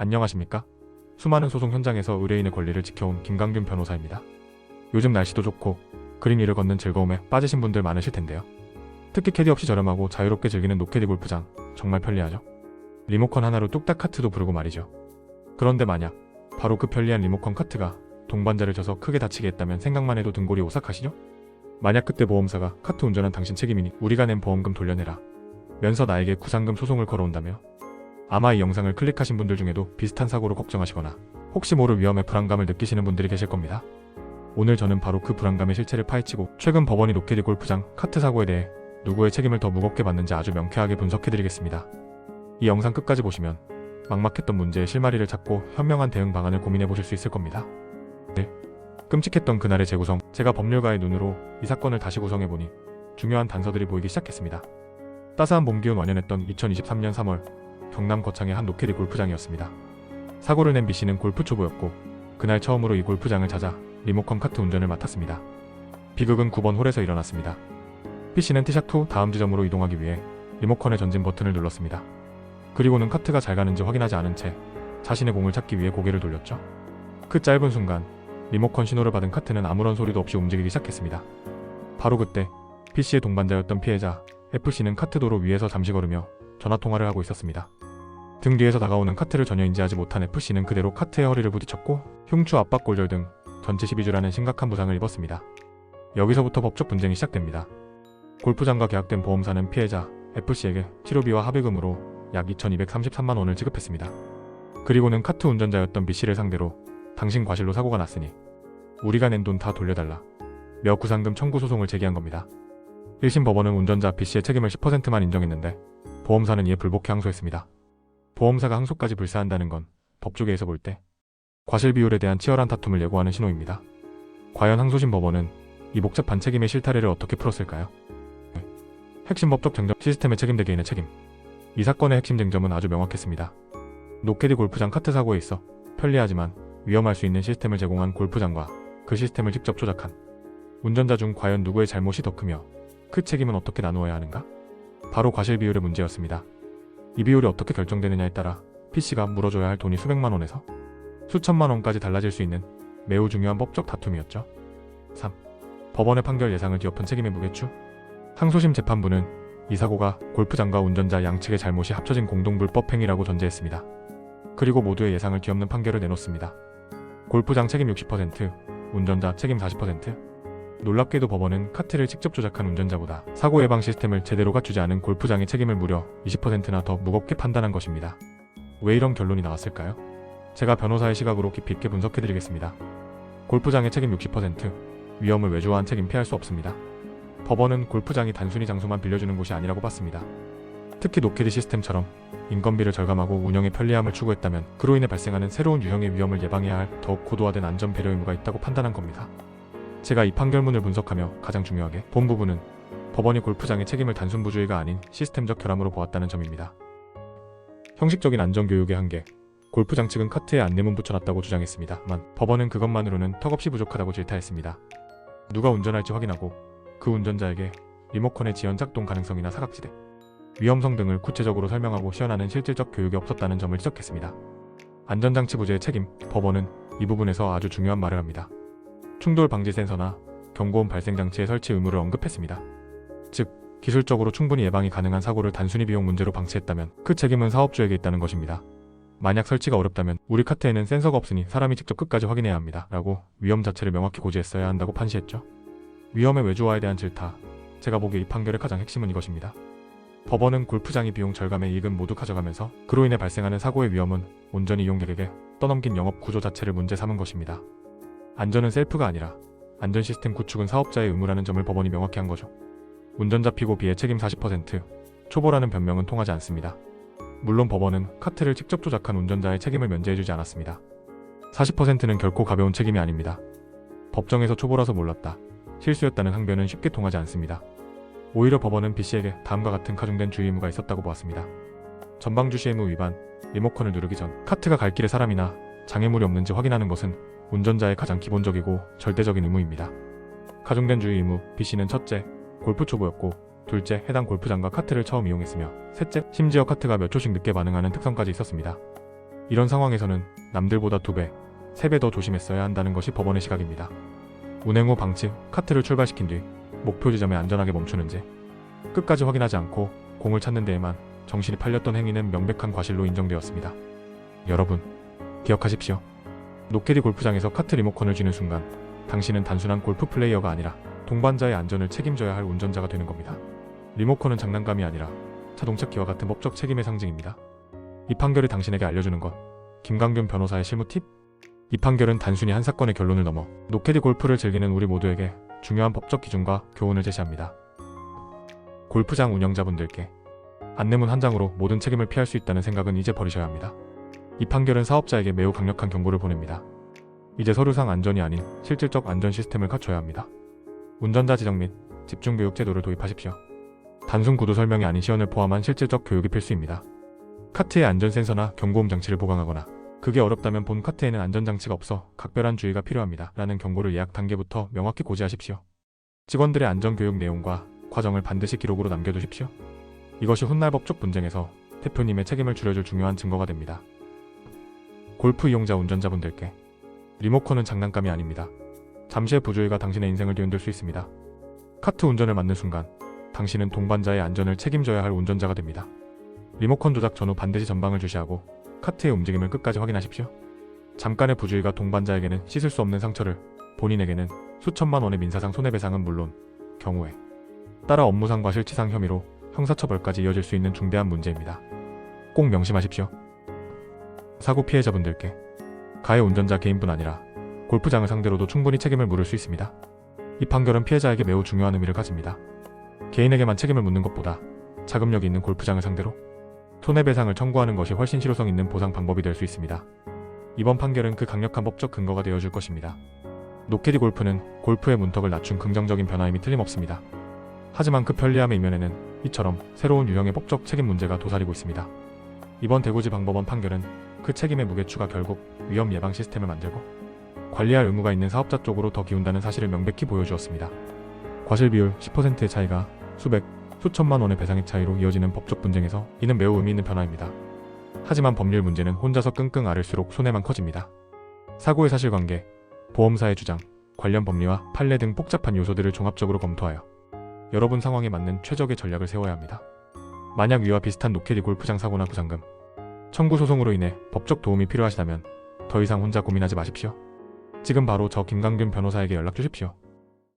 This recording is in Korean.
안녕하십니까? 수많은 소송 현장에서 의뢰인의 권리를 지켜온 김강균 변호사입니다. 요즘 날씨도 좋고 그린 위를 걷는 즐거움에 빠지신 분들 많으실 텐데요. 특히 캐디 없이 저렴하고 자유롭게 즐기는 노캐디 골프장 정말 편리하죠? 리모컨 하나로 뚝딱 카트도 부르고 말이죠. 그런데 만약 바로 그 편리한 리모컨 카트가 동반자를 져서 크게 다치게 했다면 생각만 해도 등골이 오싹하시죠? 만약 그때 보험사가 카트 운전한 당신 책임이니 우리가 낸 보험금 돌려내라 면서 나에게 구상금 소송을 걸어온다며 아마 이 영상을 클릭하신 분들 중에도 비슷한 사고로 걱정하시거나 혹시 모를 위험에 불안감을 느끼시는 분들이 계실 겁니다. 오늘 저는 바로 그 불안감의 실체를 파헤치고 최근 법원이 로케디 골프장 카트 사고에 대해 누구의 책임을 더 무겁게 받는지 아주 명쾌하게 분석해드리겠습니다. 이 영상 끝까지 보시면 막막했던 문제의 실마리를 찾고 현명한 대응 방안을 고민해 보실 수 있을 겁니다. 네. 끔찍했던 그날의 재구성, 제가 법률가의 눈으로 이 사건을 다시 구성해 보니 중요한 단서들이 보이기 시작했습니다. 따스한 봄 기운 완연했던 2023년 3월 경남 거창의 한 노캐디 골프장이었습니다. 사고를 낸 B씨는 골프 초보였고 그날 처음으로 이 골프장을 찾아 리모컨 카트 운전을 맡았습니다. 비극은 9번 홀에서 일어났습니다. B씨는 티샷 후 다음 지점으로 이동하기 위해 리모컨의 전진 버튼을 눌렀습니다. 그리고는 카트가 잘 가는지 확인하지 않은 채 자신의 공을 찾기 위해 고개를 돌렸죠. 그 짧은 순간 리모컨 신호를 받은 카트는 아무런 소리도 없이 움직이기 시작했습니다. 바로 그때 B씨의 동반자였던 피해자 FC는 카트 도로 위에서 잠시 걸으며 전화 통화를 하고 있었습니다. 등 뒤에서 다가오는 카트를 전혀 인지하지 못한 FC는 그대로 카트의 허리를 부딪혔고 흉추 압박 골절 등 전체 12주라는 심각한 부상을 입었습니다. 여기서부터 법적 분쟁이 시작됩니다. 골프장과 계약된 보험사는 피해자 FC에게 치료비와 합의금으로 약 2,233만 원을 지급했습니다. 그리고는 카트 운전자였던 B씨를 상대로 당신 과실로 사고가 났으니 우리가 낸 돈 다 돌려달라. 며 구상금 청구 소송을 제기한 겁니다. 1심 법원은 운전자 B씨의 책임을 10%만 인정했는데 보험사는 이에 불복해 항소했습니다. 보험사가 항소까지 불사한다는 건 법조계에서 볼 때 과실 비율에 대한 치열한 다툼을 예고하는 신호입니다. 과연 항소심 법원은 이 복잡한 책임의 실타래를 어떻게 풀었을까요? 네. 핵심 법적 쟁점 시스템의 책임 대 개인의 책임 이 사건의 핵심 쟁점은 아주 명확했습니다. 노케디 골프장 카트 사고에 있어 편리하지만 위험할 수 있는 시스템을 제공한 골프장과 그 시스템을 직접 조작한 운전자 중 과연 누구의 잘못이 더 크며 그 책임은 어떻게 나누어야 하는가? 바로 과실 비율의 문제였습니다. 이 비율이 어떻게 결정되느냐에 따라 PC가 물어줘야 할 돈이 수백만 원에서 수천만 원까지 달라질 수 있는 매우 중요한 법적 다툼이었죠. 3. 법원의 판결 예상을 뒤엎은 책임의 무게추. 항소심 재판부는 이 사고가 골프장과 운전자 양측의 잘못이 합쳐진 공동불법 행위라고 전제했습니다. 그리고 모두의 예상을 뒤엎는 판결을 내놓습니다. 골프장 책임 60%, 운전자 책임 40%. 놀랍게도 법원은 카트를 직접 조작한 운전자보다 사고 예방 시스템을 제대로 갖추지 않은 골프장의 책임을 무려 20%나 더 무겁게 판단한 것입니다. 왜 이런 결론이 나왔을까요? 제가 변호사의 시각으로 깊이 있게 분석해드리겠습니다. 골프장의 책임 60%, 위험을 외주화한 책임 피할 수 없습니다. 법원은 골프장이 단순히 장소만 빌려주는 곳이 아니라고 봤습니다. 특히 노케디 시스템처럼 인건비를 절감하고 운영의 편리함을 추구했다면 그로 인해 발생하는 새로운 유형의 위험을 예방해야 할 더욱 고도화된 안전 배려 의무가 있다고 판단한 겁니다. 제가 이 판결문을 분석하며 가장 중요하게 본 부분은 법원이 골프장의 책임을 단순 부주의가 아닌 시스템적 결함으로 보았다는 점입니다. 형식적인 안전교육의 한계, 골프장 측은 카트에 안내문 붙여놨다고 주장했습니다만 법원은 그것만으로는 턱없이 부족하다고 질타했습니다. 누가 운전할지 확인하고 그 운전자에게 리모컨의 지연 작동 가능성이나 사각지대, 위험성 등을 구체적으로 설명하고 시연하는 실질적 교육이 없었다는 점을 지적했습니다. 안전장치 부재의 책임, 법원은 이 부분에서 아주 중요한 말을 합니다. 충돌 방지 센서나 경고음 발생 장치의 설치 의무를 언급했습니다. 즉, 기술적으로 충분히 예방이 가능한 사고를 단순히 비용 문제로 방치했다면 그 책임은 사업주에게 있다는 것입니다. 만약 설치가 어렵다면 우리 카트에는 센서가 없으니 사람이 직접 끝까지 확인해야 합니다. 라고 위험 자체를 명확히 고지했어야 한다고 판시했죠. 위험의 외주화에 대한 질타. 제가 보기에 이 판결의 가장 핵심은 이것입니다. 법원은 골프장이 비용 절감의 이익은 모두 가져가면서 그로 인해 발생하는 사고의 위험은 온전히 이용객에게 떠넘긴 영업 구조 자체를 문제 삼은 것입니다. 안전은 셀프가 아니라 안전 시스템 구축은 사업자의 의무라는 점을 법원이 명확히 한 거죠. 운전자 피고 비의 책임 40%, 초보라는 변명은 통하지 않습니다. 물론 법원은 카트를 직접 조작한 운전자의 책임을 면제해주지 않았습니다. 40%는 결코 가벼운 책임이 아닙니다. 법정에서 초보라서 몰랐다. 실수였다는 항변은 쉽게 통하지 않습니다. 오히려 법원은 B씨에게 다음과 같은 가중된 주의 의무가 있었다고 보았습니다. 전방 주시 의무 위반, 리모컨을 누르기 전 카트가 갈 길에 사람이나 장애물이 없는지 확인하는 것은 운전자의 가장 기본적이고 절대적인 의무입니다. 가중된 주의 의무, B씨는 첫째, 골프 초보였고 둘째, 해당 골프장과 카트를 처음 이용했으며 셋째, 심지어 카트가 몇 초씩 늦게 반응하는 특성까지 있었습니다. 이런 상황에서는 남들보다 두 배, 세배더 조심했어야 한다는 것이 법원의 시각입니다. 운행 후 방치, 카트를 출발시킨 뒤 목표 지점에 안전하게 멈추는지 끝까지 확인하지 않고 공을 찾는 데에만 정신이 팔렸던 행위는 명백한 과실로 인정되었습니다. 여러분, 기억하십시오. 노케디 골프장에서 카트 리모컨을 쥐는 순간 당신은 단순한 골프 플레이어가 아니라 동반자의 안전을 책임져야 할 운전자가 되는 겁니다. 리모컨은 장난감이 아니라 자동차 키와 같은 법적 책임의 상징입니다. 이 판결이 당신에게 알려주는 것, 김강균 변호사의 실무 팁? 이 판결은 단순히 한 사건의 결론을 넘어 노케디 골프를 즐기는 우리 모두에게 중요한 법적 기준과 교훈을 제시합니다. 골프장 운영자분들께 안내문 한 장으로 모든 책임을 피할 수 있다는 생각은 이제 버리셔야 합니다. 이 판결은 사업자에게 매우 강력한 경고를 보냅니다. 이제 서류상 안전이 아닌 실질적 안전 시스템을 갖춰야 합니다. 운전자 지정 및 집중 교육 제도를 도입하십시오. 단순 구도 설명이 아닌 시연을 포함한 실질적 교육이 필수입니다. 카트에 안전 센서나 경고음 장치를 보강하거나 그게 어렵다면 본 카트에는 안전 장치가 없어 각별한 주의가 필요합니다. 라는 경고를 예약 단계부터 명확히 고지하십시오. 직원들의 안전 교육 내용과 과정을 반드시 기록으로 남겨두십시오. 이것이 훗날 법적 분쟁에서 대표님의 책임을 줄여줄 중요한 증거가 됩니다. 골프 이용자 운전자분들께 리모컨은 장난감이 아닙니다. 잠시의 부주의가 당신의 인생을 뒤흔들 수 있습니다. 카트 운전을 맡는 순간 당신은 동반자의 안전을 책임져야 할 운전자가 됩니다. 리모컨 조작 전후 반드시 전방을 주시하고 카트의 움직임을 끝까지 확인하십시오. 잠깐의 부주의가 동반자에게는 씻을 수 없는 상처를, 본인에게는 수천만 원의 민사상 손해배상은 물론 경우에 따라 업무상 과 실치상 혐의로 형사처벌까지 이어질 수 있는 중대한 문제입니다. 꼭 명심하십시오. 사고 피해자분들께 가해 운전자 개인뿐 아니라 골프장을 상대로도 충분히 책임을 물을 수 있습니다. 이 판결은 피해자에게 매우 중요한 의미를 가집니다. 개인에게만 책임을 묻는 것보다 자금력이 있는 골프장을 상대로 손해배상을 청구하는 것이 훨씬 실효성 있는 보상 방법이 될 수 있습니다. 이번 판결은 그 강력한 법적 근거가 되어줄 것입니다. 노케디 골프는 골프의 문턱을 낮춘 긍정적인 변화임이 틀림없습니다. 하지만 그 편리함의 이면에는 이처럼 새로운 유형의 법적 책임 문제가 도사리고 있습니다. 이번 대구지 방법원 판결은 그 책임의 무게추가 결국 위험 예방 시스템을 만들고 관리할 의무가 있는 사업자 쪽으로 더 기운다는 사실을 명백히 보여주었습니다. 과실 비율 10%의 차이가 수백, 수천만 원의 배상의 차이로 이어지는 법적 분쟁에서 이는 매우 의미 있는 변화입니다. 하지만 법률 문제는 혼자서 끙끙 앓을수록 손해만 커집니다. 사고의 사실관계, 보험사의 주장, 관련 법리와 판례 등 복잡한 요소들을 종합적으로 검토하여 여러분 상황에 맞는 최적의 전략을 세워야 합니다. 만약 위와 비슷한 노케디 골프장 사고나 부상금, 청구 소송으로 인해 법적 도움이 필요하시다면 더 이상 혼자 고민하지 마십시오. 지금 바로 저 김강균 변호사에게 연락 주십시오.